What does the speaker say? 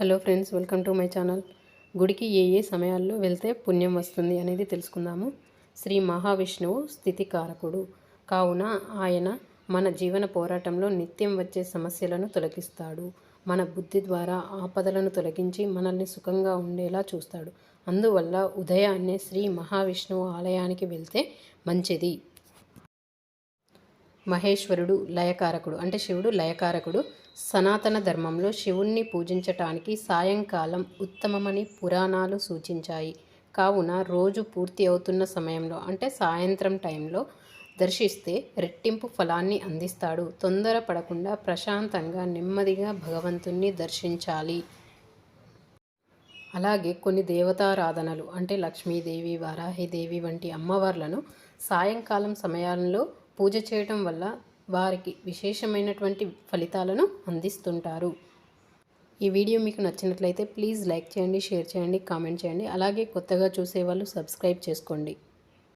Hello friends welcome to my channel. గుడికి ఏ ఏ సమయాల్లో వెళ్తే పుణ్యం వస్తుంది అనేది తెలుసుకుందాము. శ్రీ మహావిష్ణువు స్థితికారకుడు. కావున ఆయన మన జీవన పోరాటంలో నిత్యం వచ్చే సమస్యలను తొలగిస్తాడు. మన బుద్ధి ద్వారా ఆపదలను తొలగించి మనల్ని సుఖంగా ఉండేలా చూస్తాడు. అందువల్ల ఉదయాన్నే శ్రీ మహావిష్ణువు ఆలయానికి వెళ్తే మంచిది. మహేశ్వరుడు లయకారకుడు. అంటే శివుడు లయకారకుడు. సనాతన ధర్మంలో శివుణ్ణి పూజించటానికి సాయంకాలం ఉత్తమమని పురాణాలు సూచించాయి. కావున రోజు పూర్తి అవుతున్న సమయంలో అంటే సాయంత్రం టైంలో దర్శిస్తే రెట్టింపు ఫలాన్ని అందిస్తాడు. తొందర పడకుండా ప్రశాంతంగా నెమ్మదిగా భగవంతుణ్ణి దర్శించాలి. అలాగే కొన్ని దేవతారాధనలు అంటే లక్ష్మీదేవి వారాహిదేవి వంటి అమ్మవార్లను సాయంకాలం సమయాల్లో పూజ చేయటం వల్ల వారికి విశేషమైనటువంటి ఫలితాలను అందిస్తుంటారు. ఈ వీడియో మీకు నచ్చినట్లయితే ప్లీజ్ లైక్ చేయండి షేర్ చేయండి కామెంట్ చేయండి. అలాగే కొత్తగా చూసేవాళ్ళు సబ్స్క్రైబ్ చేసుకోండి.